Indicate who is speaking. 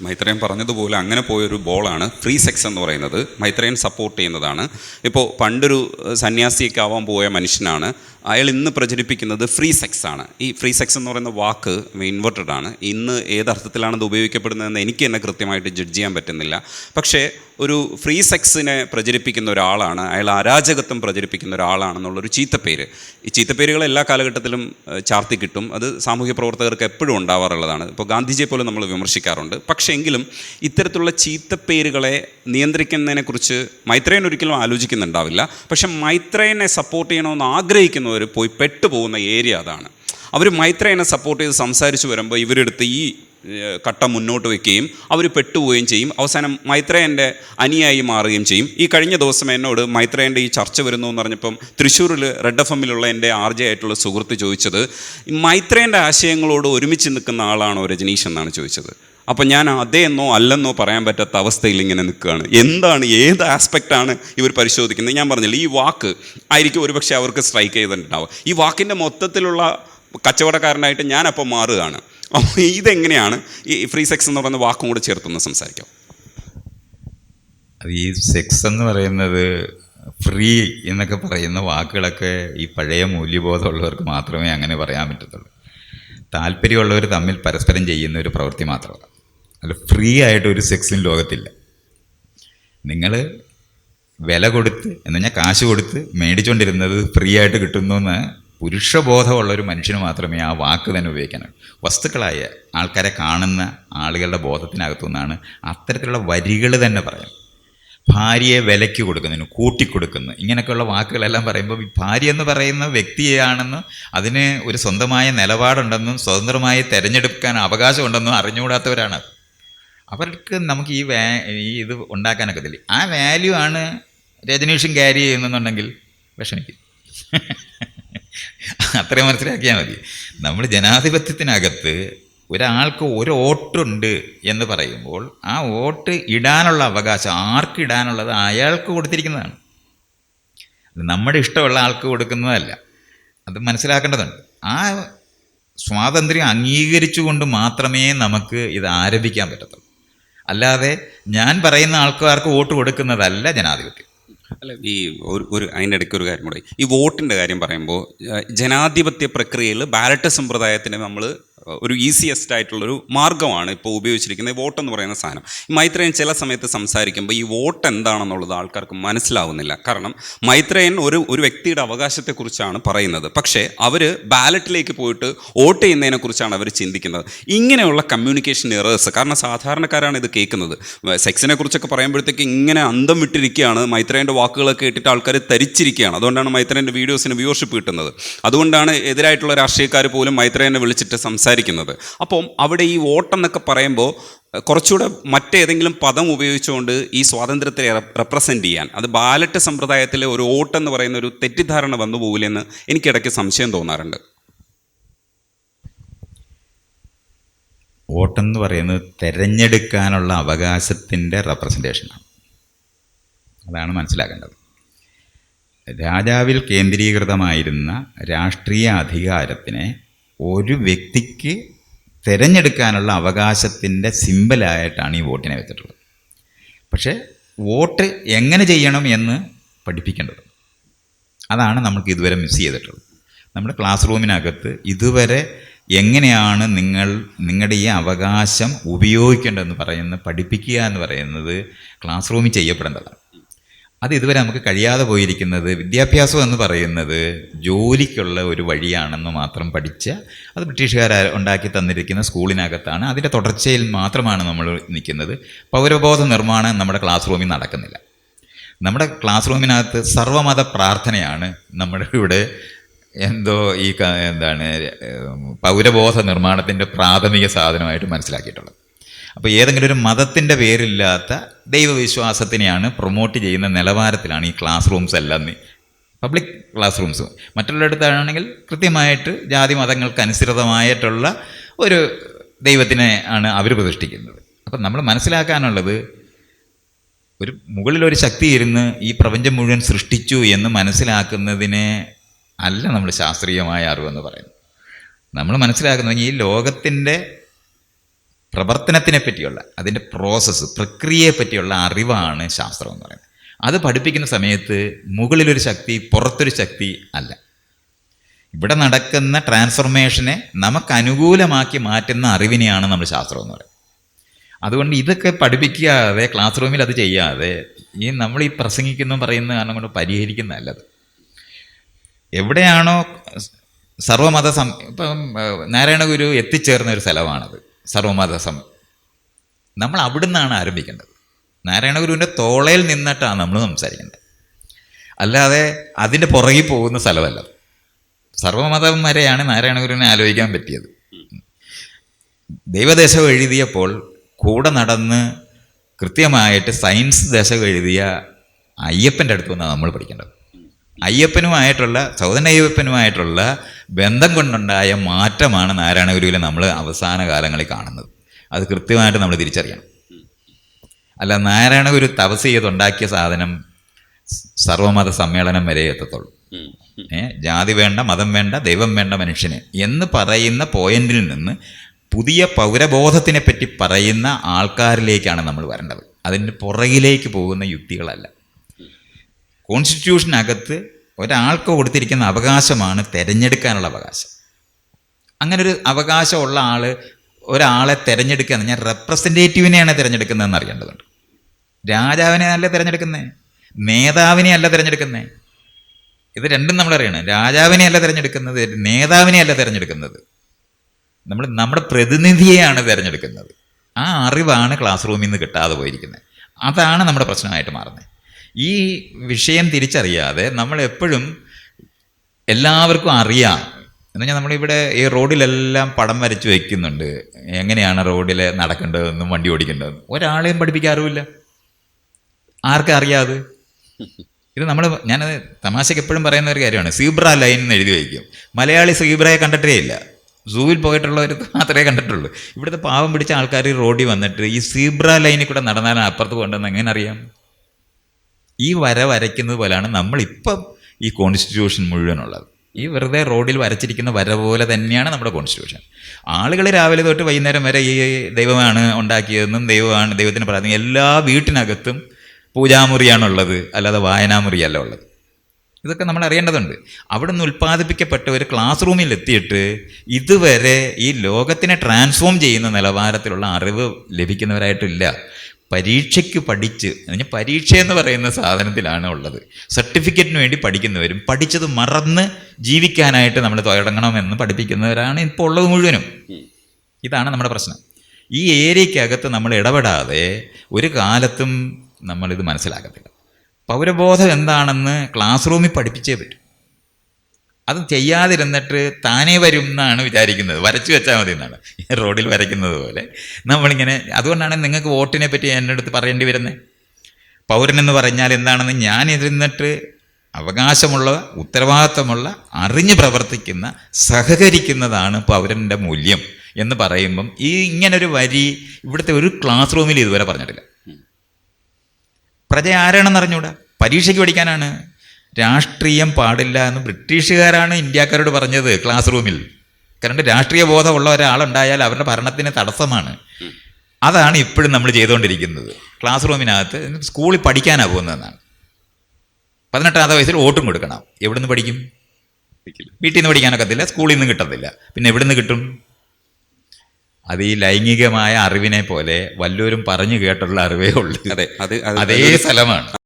Speaker 1: മൈത്രേയൻ പറഞ്ഞതുപോലെ അങ്ങനെ പോയൊരു ബോളാണ് ഫ്രീ സെക്സ് എന്ന് പറയുന്നത്. മൈത്രേയൻ സപ്പോർട്ട് ചെയ്യുന്നതാണ്. ഇപ്പോൾ പണ്ടൊരു സന്യാസിയൊക്കെ ആവാൻ പോയ മനുഷ്യനാണ്. അയാൾ ഇന്ന് പ്രചരിപ്പിക്കുന്നത് ഫ്രീ സെക്സ് ആണ്. ഈ ഫ്രീ സെക്സ് എന്ന് പറയുന്ന വാക്ക് ഇൻവെർട്ടഡ് ആണ്. ഇന്ന് ഏതർത്ഥത്തിലാണ് ഇത് ഉപയോഗിക്കപ്പെടുന്നതെന്ന് എനിക്ക് തന്നെ കൃത്യമായിട്ട് ജഡ്ജ് ചെയ്യാൻ പറ്റുന്നില്ല. പക്ഷേ ഒരു ഫ്രീ സെക്സിനെ പ്രചരിപ്പിക്കുന്ന ഒരാളാണ് അയാൾ അരാജകത്വം പ്രചരിപ്പിക്കുന്ന ഒരാളാണെന്നുള്ളൊരു ചീത്തപ്പേര്. ഈ ചീത്തപ്പേരുകൾ എല്ലാ കാലഘട്ടത്തിലും ചാർത്തി കിട്ടും. അത് സാമൂഹ്യ പ്രവർത്തകർക്ക് എപ്പോഴും ഉണ്ടാവാറുള്ളതാണ്. ഇപ്പോൾ ഗാന്ധിജിയെ പോലും നമ്മൾ വിമർശിക്കാറുണ്ട്. പക്ഷേ എങ്കിലും ഇത്തരത്തിലുള്ള ചീത്തപ്പേരുകളെ നിയന്ത്രിക്കുന്നതിനെക്കുറിച്ച് മൈത്രേയൻ ഒരിക്കലും ആലോചിക്കുന്നുണ്ടാവില്ല. പക്ഷെ മൈത്രേയനെ സപ്പോർട്ട് ചെയ്യണമെന്ന് ആഗ്രഹിക്കുന്നവർ പോയി പെട്ടുപോകുന്ന ഏരിയ അതാണ്. അവർ മൈത്രേയനെ സപ്പോർട്ട് ചെയ്ത് സംസാരിച്ച് വരുമ്പോൾ ഇവരെടുത്ത് ഈ കട്ട മുന്നോട്ട് വയ്ക്കുകയും അവർ പെട്ടുപോവുകയും ചെയ്യും. അവസാനം മൈത്രേയന്റെ അനിയായി മാറുകയും ചെയ്യും. ഈ കഴിഞ്ഞ ദിവസം എന്നോട് മൈത്രേയന്റെ ഈ ചർച്ച വരുന്നു എന്ന് പറഞ്ഞപ്പം തൃശ്ശൂരിൽ റെഡ് എഫ് എമ്മിലുള്ള എന്റെ ആർ ജെ ആയിട്ടുള്ള സുഹൃത്ത് ചോദിച്ചത് മൈത്രേയന്റെ ആശയങ്ങളോട് ഒരുമിച്ച് നിൽക്കുന്ന ആളാണോ രജനീഷ്? എന്നാണ് ചോദിച്ചത്. അപ്പം ഞാൻ അതേന്നോ അല്ലെന്നോ പറയാൻ പറ്റാത്ത അവസ്ഥയിൽ ഇങ്ങനെ നിൽക്കുകയാണ്. എന്താണ് ഏത് ആസ്പെക്റ്റാണ് ഇവർ പരിശോധിക്കുന്നത്? ഞാൻ പറഞ്ഞില്ല ഈ വാക്ക് ആയിരിക്കും ഒരുപക്ഷെ അവർക്ക് സ്ട്രൈക്ക് ചെയ്തിട്ടുണ്ടാവുക. ഈ വാക്കിന്റെ മൊത്തത്തിലുള്ള കച്ചവടക്കാരനായിട്ട് അപ്പം മാറുകയാണ്. അപ്പോൾ ഇതെങ്ങനെയാണ് ഈ ഫ്രീ സെക്സ് എന്ന് പറയുന്ന വാക്കും കൂടെ ചേർത്തൊന്ന് സംസാരിക്കാം.
Speaker 2: ഈ സെക്സ് എന്ന് പറയുന്നത് ഫ്രീ എന്നൊക്കെ പറയുന്ന വാക്കുകളൊക്കെ ഈ പഴയ മൂല്യബോധമുള്ളവർക്ക് മാത്രമേ അങ്ങനെ പറയാൻ പറ്റത്തുള്ളൂ. താല്പര്യമുള്ളവർ തമ്മിൽ പരസ്പരം ചെയ്യുന്ന ഒരു പ്രവൃത്തി മാത്രമാണ്. അല്ല ഫ്രീ ആയിട്ട് ഒരു സെക്സും ലോകത്തില്ല. നിങ്ങൾ വില കൊടുത്ത് എന്ന് പറഞ്ഞാൽ കാശ് കൊടുത്ത് മേടിച്ചുകൊണ്ടിരുന്നത് ഫ്രീ ആയിട്ട് കിട്ടുന്നു എന്ന് പുരുഷബോധമുള്ള ഒരു മനുഷ്യന് മാത്രമേ ആ വാക്ക് തന്നെ ഉപയോഗിക്കാനും വസ്തുക്കളായ ആൾക്കാരെ കാണുന്ന ആളുകളുടെ ബോധത്തിനകത്തു നിന്നാണ് അത്തരത്തിലുള്ള വരികൾ തന്നെ പറയാം ഭാര്യയെ വിലയ്ക്ക് കൊടുക്കുന്നതിന് കൂട്ടിക്കൊടുക്കുന്നു ഇങ്ങനെയൊക്കെയുള്ള വാക്കുകളെല്ലാം പറയുമ്പോൾ ഭാര്യ എന്ന് പറയുന്ന വ്യക്തിയാണെന്നും അതിന് ഒരു സ്വന്തമായ നിലപാടുണ്ടെന്നും സ്വതന്ത്രമായി തിരഞ്ഞെടുക്കാൻ അവകാശമുണ്ടെന്നും അറിഞ്ഞുകൂടാത്തവരാണ് അവർക്ക് നമുക്ക് ഈ വാ ഈ ഇത് ഉണ്ടാക്കാനൊക്കത്തില്ല ആ വാല്യൂ ആണ് രജനീഷും ക്യാരി ചെയ്യുന്നുണ്ടെങ്കിൽ വിഷമിക്കും. അത്രയും മനസ്സിലാക്കിയാൽ മതി. നമ്മൾ ജനാധിപത്യത്തിനകത്ത് ഒരാൾക്ക് ഒരു വോട്ടുണ്ട് എന്ന് പറയുമ്പോൾ ആ വോട്ട് ഇടാനുള്ള അവകാശം ആർക്ക് ഇടാനുള്ളത്? അയാൾക്ക് കൊടുത്തിരിക്കുന്നതാണ്. നമ്മുടെ ഇഷ്ടമുള്ള ആൾക്ക് കൊടുക്കുന്നതല്ല. അത് മനസ്സിലാക്കേണ്ടതുണ്ട്. ആ സ്വാതന്ത്ര്യം അംഗീകരിച്ചുകൊണ്ട് മാത്രമേ നമുക്ക് ഇത് ആരംഭിക്കാൻ പറ്റത്തുള്ളൂ. അല്ലാതെ ഞാൻ പറയുന്ന ആൾക്കാർക്ക് വോട്ട് കൊടുക്കുന്നതല്ല ജനാധിപത്യം.
Speaker 1: അല്ല ഈ ഒരു ഒരു അതിന്റെ ഇടയ്ക്ക് ഒരു കാര്യം കൂടെ. ഈ വോട്ടിന്റെ കാര്യം പറയുമ്പോൾ ജനാധിപത്യ പ്രക്രിയയിൽ ബാലറ്റ് സമ്പ്രദായത്തിന് നമ്മൾ ഒരു ഈസിയസ്റ്റ് ആയിട്ടുള്ളൊരു മാർഗമാണ് ഇപ്പോൾ ഉപയോഗിച്ചിരിക്കുന്നത് വോട്ട് എന്ന് പറയുന്ന സാധനം. മൈത്രയൻ ചില സമയത്ത് സംസാരിക്കുമ്പോൾ ഈ വോട്ട് എന്താണെന്നുള്ളത് ആൾക്കാർക്ക് മനസ്സിലാവുന്നില്ല. കാരണം മൈത്രേയൻ ഒരു ഒരു വ്യക്തിയുടെ അവകാശത്തെക്കുറിച്ചാണ് പറയുന്നത്. പക്ഷേ അവർ ബാലറ്റിലേക്ക് പോയിട്ട് വോട്ട് ചെയ്യുന്നതിനെക്കുറിച്ചാണ് അവർ ചിന്തിക്കുന്നത്. ഇങ്ങനെയുള്ള കമ്മ്യൂണിക്കേഷൻ എറേഴ്സ് കാരണം സാധാരണക്കാരാണ് ഇത് കേൾക്കുന്നത്. സെക്സിനെ കുറിച്ചൊക്കെ പറയുമ്പോഴത്തേക്ക് ഇങ്ങനെ അന്തം വിട്ടിരിക്കുകയാണ്. മൈത്രേയന്റെ വാക്കുകളൊക്കെ കേട്ടിട്ട് ആൾക്കാർ തരിച്ചിരിക്കുകയാണ്. അതുകൊണ്ടാണ് മൈത്രേന്റെ വീഡിയോസിന് വ്യൂവർഷിപ്പ് കിട്ടുന്നത്. അതുകൊണ്ടാണ് എതിരായിട്ടുള്ള രാഷ്ട്രീയക്കാർ പോലും മൈത്രേനെ വിളിച്ചിട്ട് സംസാരിക്കുന്നത്. അപ്പം അവിടെ ഈ വോട്ട് എന്നൊക്കെ പറയുമ്പോൾ കുറച്ചുകൂടെ മറ്റേതെങ്കിലും പദം ഉപയോഗിച്ചുകൊണ്ട് ഈ സ്വാതന്ത്ര്യത്തെ റെപ്രസെന്റ് ചെയ്യാൻ അത് ബാലറ്റ് സമ്പ്രദായത്തിലെ ഒരു വോട്ട് എന്ന് പറയുന്ന ഒരു തെറ്റിദ്ധാരണ വന്നു പോകില്ലെന്ന് എനിക്കിടയ്ക്ക് സംശയം തോന്നാറുണ്ട്.
Speaker 2: വോട്ടെന്ന് പറയുന്നത് തിരഞ്ഞെടുക്കാനുള്ള അവകാശത്തിന്റെ റെപ്രസെന്റേഷനാണ് അതാണ് മനസ്സിലാക്കേണ്ടത്. രാജാവിൽ കേന്ദ്രീകൃതമായിരുന്ന രാഷ്ട്രീയ അധികാരത്തിനെ ഒരു വ്യക്തിക്ക് തിരഞ്ഞെടുക്കാനുള്ള അവകാശത്തിന്റെ സിമ്പലായിട്ടാണ് ഈ വോട്ടിനെ വെച്ചിട്ടുള്ളത്. പക്ഷേ വോട്ട് എങ്ങനെ ചെയ്യണം എന്ന് പഠിപ്പിക്കേണ്ടത് അതാണ് നമുക്ക് ഇതുവരെ മിസ് ചെയ്തിട്ടുള്ളത്. നമ്മുടെ ക്ലാസ് റൂമിനകത്ത് ഇതുവരെ എങ്ങനെയാണ് നിങ്ങൾ നിങ്ങളുടെ ഈ അവകാശം ഉപയോഗിക്കേണ്ടതെന്ന് പറയുന്നത് പഠിപ്പിക്കുക എന്ന് പറയുന്നത് ക്ലാസ് റൂമിൽ ചെയ്യപ്പെടേണ്ടതാണ്. അത് ഇതുവരെ നമുക്ക് കഴിയാതെ പോയിരിക്കുന്നത് വിദ്യാഭ്യാസം എന്ന് പറയുന്നത് ജോലിക്കുള്ള ഒരു വഴിയാണെന്ന് മാത്രം പഠിച്ച അത് ബ്രിട്ടീഷുകാർ ഉണ്ടാക്കി തന്നിരിക്കുന്ന സ്കൂളിനകത്താണ്. അതിന്റെ തുടർച്ചയിൽ മാത്രമാണ് നമ്മൾ നിൽക്കുന്നത്. പൗരബോധ നിർമ്മാണം നമ്മുടെ ക്ലാസ് റൂമിൽ നടക്കുന്നില്ല. നമ്മുടെ ക്ലാസ് റൂമിനകത്ത് സർവമത പ്രാർത്ഥനയാണ് നമ്മുടെ ഇവിടെ എന്തോ ഈ എന്താണ് പൗരബോധ നിർമ്മാണത്തിന്റെ പ്രാഥമിക സാധനമായിട്ട് മനസ്സിലാക്കിയിട്ടുള്ളത്. അപ്പോൾ ഏതെങ്കിലും ഒരു മതത്തിന്റെ പേരില്ലാത്ത ദൈവവിശ്വാസത്തിനെയാണ് പ്രൊമോട്ട് ചെയ്യുന്ന നിലവാരത്തിലാണ് ഈ ക്ലാസ് റൂംസ് എല്ലാം. പബ്ലിക് ക്ലാസ് റൂംസ് മറ്റുള്ളിടത്താണെങ്കിൽ കൃത്യമായിട്ട് ജാതി മതങ്ങൾക്ക് അനുസൃതമായിട്ടുള്ള ഒരു ദൈവത്തിനെ ആണ് അവർ പ്രതിഷ്ഠിക്കുന്നത്. അപ്പം നമ്മൾ മനസ്സിലാക്കാനുള്ളത് ഒരു മുകളിലൊരു ശക്തി ഇരുന്ന് ഈ പ്രപഞ്ചം മുഴുവൻ സൃഷ്ടിച്ചു എന്ന് മനസ്സിലാക്കുന്നതിനെ അല്ല നമ്മൾ ശാസ്ത്രീയമായ അറിവെന്ന് പറയുന്നത്. നമ്മൾ മനസ്സിലാക്കുന്നത് ഈ ലോകത്തിന്റെ പ്രവർത്തനത്തിനെ പറ്റിയുള്ള അതിന്റെ പ്രോസസ്സ് പ്രക്രിയയെ പറ്റിയുള്ള അറിവാണ് ശാസ്ത്രം എന്ന് പറയുന്നത്. അത് പഠിപ്പിക്കുന്ന സമയത്ത് മുകളിലൊരു ശക്തി പുറത്തൊരു ശക്തി അല്ല. ഇവിടെ നടക്കുന്ന ട്രാൻസ്ഫോർമേഷനെ നമുക്ക് അനുകൂലമാക്കി മാറ്റുന്ന അറിവിനെയാണ് നമ്മൾ ശാസ്ത്രം എന്ന് പറയുന്നത്. അതുകൊണ്ട് ഇതൊക്കെ പഠിപ്പിക്കാതെ ക്ലാസ് റൂമിൽ അത് ചെയ്യാതെ ഈ നമ്മൾ ഈ പ്രസംഗിക്കുന്നു പറയുന്ന കാരണം കൊണ്ട് പരിഹരിക്കുന്നതല്ലത് എവിടെയാണോ സർവമത സം ഇപ്പം ഏഹ്, നാരായണ ഗുരു എത്തിച്ചേർന്ന ഒരു സ്ഥലമാണത്. സർവമത നമ്മൾ നമ്മൾ നിന്നാണ് ആരംഭിക്കേണ്ടത്. നാരായണ ഗുരുവിന്റെ തോളയിൽ നിന്നിട്ടാണ് നമ്മൾ സംസാരിക്കേണ്ടത്. അല്ലാതെ അതിന്റെ പുറകിൽ പോകുന്ന സ്ഥലമല്ല സർവമതം വരെയാണ് നാരായണ ഗുരുവിനെ ആലോചിക്കാൻ പറ്റിയത്. ദൈവദേശം എഴുതിയപ്പോൾ കൂടെ നടന്ന് കൃത്യമായിട്ട് സയൻസ് ദശകം എഴുതിയ അയ്യപ്പന്റെ അടുത്ത് നിന്നാണ് നമ്മൾ പഠിക്കേണ്ടത്. അയ്യപ്പനുമായിട്ടുള്ള സൗദൻ അയ്യപ്പനുമായിട്ടുള്ള ബന്ധം കൊണ്ടുണ്ടായ മാറ്റമാണ് നാരായണ ഗുരുവിൽ നമ്മൾ അവസാന കാലങ്ങളിൽ കാണുന്നത്. അത് കൃത്യമായിട്ട് നമ്മൾ തിരിച്ചറിയണം. അല്ല നാരായണ ഗുരു തപസ് ചെയ്തുണ്ടാക്കിയ സാധനം സർവമത സമ്മേളനം വരെ എത്തത്തുള്ളൂ. ഏ, ജാതി വേണ്ട മതം വേണ്ട ദൈവം വേണ്ട മനുഷ്യന് എന്ന് പറയുന്ന പോയിന്റിൽ നിന്ന് പുതിയ പൗരബോധത്തിനെ പറ്റി പറയുന്ന ആൾക്കാരിലേക്കാണ് നമ്മൾ വരേണ്ടത്. അതിന്റെ പുറകിലേക്ക് പോകുന്ന യുക്തികളല്ല. കോൺസ്റ്റിറ്റ്യൂഷനകത്ത് ഒരാൾക്ക് കൊടുത്തിരിക്കുന്ന അവകാശമാണ് തിരഞ്ഞെടുക്കാനുള്ള അവകാശം. അങ്ങനെ ഒരു അവകാശമുള്ള ആൾ ഒരാളെ തിരഞ്ഞെടുക്കുക ഞാൻ റെപ്രസെന്റേറ്റീവിനെയാണ് തിരഞ്ഞെടുക്കുന്നതെന്ന് അറിയേണ്ടതുണ്ട്. രാജാവിനെ അല്ല തിരഞ്ഞെടുക്കുന്നത് നേതാവിനെ അല്ല തിരഞ്ഞെടുക്കുന്നത് ഇത് രണ്ടും നമ്മൾ അറിയണം. രാജാവിനെ അല്ല തിരഞ്ഞെടുക്കുന്നത് നേതാവിനെ അല്ല തിരഞ്ഞെടുക്കുന്നത്. നമ്മൾ നമ്മുടെ പ്രതിനിധിയെയാണ് തിരഞ്ഞെടുക്കുന്നത്. ആ അറിവാണ് ക്ലാസ് റൂമിൽ നിന്ന് കിട്ടാതെ പോയിരിക്കുന്നത്. അതാണ് നമ്മുടെ പ്രശ്നമായിട്ട് മാറുന്നത്. ഈ വിഷയം തിരിച്ചറിയാതെ നമ്മൾ എപ്പോഴും എല്ലാവർക്കും അറിയാം. എന്ന് പറഞ്ഞാൽ നമ്മളിവിടെ ഈ റോഡിലെല്ലാം പടം വരച്ച് വയ്ക്കുന്നുണ്ട് എങ്ങനെയാണ് റോഡിൽ നടക്കേണ്ടതെന്നും വണ്ടി ഓടിക്കേണ്ടതെന്നും. ഒരാളെയും പഠിപ്പിക്കാറുമില്ല. ആർക്കും അറിയാതെ? ഇത് നമ്മൾ ഞാൻ തമാശയ്ക്ക് എപ്പോഴും പറയുന്ന ഒരു കാര്യമാണ്. സീബ്ര ലൈൻ എന്ന് എഴുതി വയ്ക്കും മലയാളി സീബ്രയെ കണ്ടിട്ടേ ഇല്ല. സൂവിൽ പോയിട്ടുള്ളവർ മാത്രമേ കണ്ടിട്ടുള്ളൂ. ഇവിടുത്തെ പാവം പിടിച്ച ആൾക്കാർ റോഡിൽ വന്നിട്ട് ഈ സീബ്ര ലൈനിൽ കൂടെ നടന്നാൽ അപ്പുറത്ത് പോകേണ്ടതെന്ന് എങ്ങനെ അറിയാം? ഈ വര വരയ്ക്കുന്നത് പോലെയാണ് നമ്മളിപ്പം ഈ കോൺസ്റ്റിറ്റ്യൂഷൻ മുഴുവനുള്ളത്. ഈ വെറുതെ റോഡിൽ വരച്ചിരിക്കുന്ന വര പോലെ തന്നെയാണ് നമ്മുടെ കോൺസ്റ്റിറ്റ്യൂഷൻ ആളുകൾ രാവിലെ തൊട്ട് വൈകുന്നേരം വരെ ഈ ദൈവമാണ് ഉണ്ടാക്കിയതെന്നും ദൈവമാണ് ദൈവത്തിന് പറയുന്നത് എല്ലാ വീട്ടിനകത്തും പൂജാമുറിയാണുള്ളത് അല്ലാതെ വായനാമുറിയല്ല ഉള്ളത്. ഇതൊക്കെ നമ്മൾ അറിയേണ്ടതുണ്ട്. അവിടെ നിന്ന് ഉൽപ്പാദിപ്പിക്കപ്പെട്ട ഒരു ക്ലാസ് റൂമിൽ എത്തിയിട്ട് ഇതുവരെ ഈ ലോകത്തിനെ ട്രാൻസ്ഫോം ചെയ്യുന്ന നിലവാരത്തിലുള്ള അറിവ് ലഭിക്കുന്നവരായിട്ടില്ല. പരീക്ഷയ്ക്ക് പഠിച്ച് അതിന് പരീക്ഷ എന്ന് പറയുന്ന സാധനത്തിലാണ് ഉള്ളത്. സർട്ടിഫിക്കറ്റിന് വേണ്ടി പഠിക്കുന്നവരും പഠിച്ചത് മറന്ന് ജീവിക്കാനായിട്ട് നമ്മൾ തുടങ്ങണമെന്ന് പഠിപ്പിക്കുന്നവരാണ് ഇപ്പോൾ ഉള്ളത് മുഴുവനും. ഇതാണ് നമ്മുടെ പ്രശ്നം. ഈ ഏരിയക്കകത്ത് നമ്മൾ ഇടപെടാതെ ഒരു കാലത്തും നമ്മളിത് മനസ്സിലാക്കത്തില്ല. പൗരബോധം എന്താണെന്ന് ക്ലാസ് റൂമിൽ പഠിപ്പിച്ചേ പറ്റൂ. അത് ചെയ്യാതിരുന്നിട്ട് താനേ വരും എന്നാണ് വിചാരിക്കുന്നത്. വരച്ചു വെച്ചാൽ മതി എന്നാണ്. റോഡിൽ വരയ്ക്കുന്നത് പോലെ. നമ്മളിങ്ങനെ അതുകൊണ്ടാണ് നിങ്ങൾക്ക് വോട്ടിനെ പറ്റി എന്റെ അടുത്ത് പറയേണ്ടി വരുന്നത് പൗരനെന്ന് പറഞ്ഞാൽ എന്താണെന്ന് ഞാൻ ഇരുന്നിട്ട് അവകാശമുള്ള ഉത്തരവാദിത്തമുള്ള അറിഞ്ഞ് പ്രവർത്തിക്കുന്ന സഹകരിക്കുന്നതാണ് പൗരന്റെ മൂല്യം എന്ന് പറയുമ്പം ഈ ഇങ്ങനൊരു വരി ഇവിടുത്തെ ഒരു ക്ലാസ് റൂമിൽ ഇതുവരെ പറഞ്ഞിട്ടില്ല. പ്രജ ആരാണെന്ന് അറിഞ്ഞൂടാ പരീക്ഷയ്ക്ക് പഠിക്കാനാണ്. രാഷ്ട്രീയം പാടില്ല എന്ന് ബ്രിട്ടീഷുകാരാണ് ഇന്ത്യക്കാരോട് പറഞ്ഞത് ക്ലാസ് റൂമിൽ കാരണം രാഷ്ട്രീയ ബോധമുള്ള ഒരാളുണ്ടായാൽ അവരുടെ ഭരണത്തിന് തടസ്സമാണ്. അതാണ് ഇപ്പോഴും നമ്മൾ ചെയ്തുകൊണ്ടിരിക്കുന്നത്. ക്ലാസ് റൂമിനകത്ത് സ്കൂളിൽ പഠിക്കാനാണ് പോകുന്നതെന്നാണ്. പതിനെട്ടാമത്തെ വയസ്സിൽ വോട്ടും കൊടുക്കണം. എവിടുന്ന് പഠിക്കും? വീട്ടിൽ നിന്ന് പഠിക്കാനൊക്കത്തില്ല സ്കൂളിൽ നിന്ന് കിട്ടത്തില്ല. പിന്നെ എവിടുന്ന് കിട്ടും? അത് ഈ ലൈംഗികമായ അറിവിനെ പോലെ വല്ലവരും പറഞ്ഞു കേട്ടുള്ള അറിവേ ഉള്ളൂ.
Speaker 1: അതെ അത് അത്
Speaker 2: അതേ സ്ഥലമാണ്.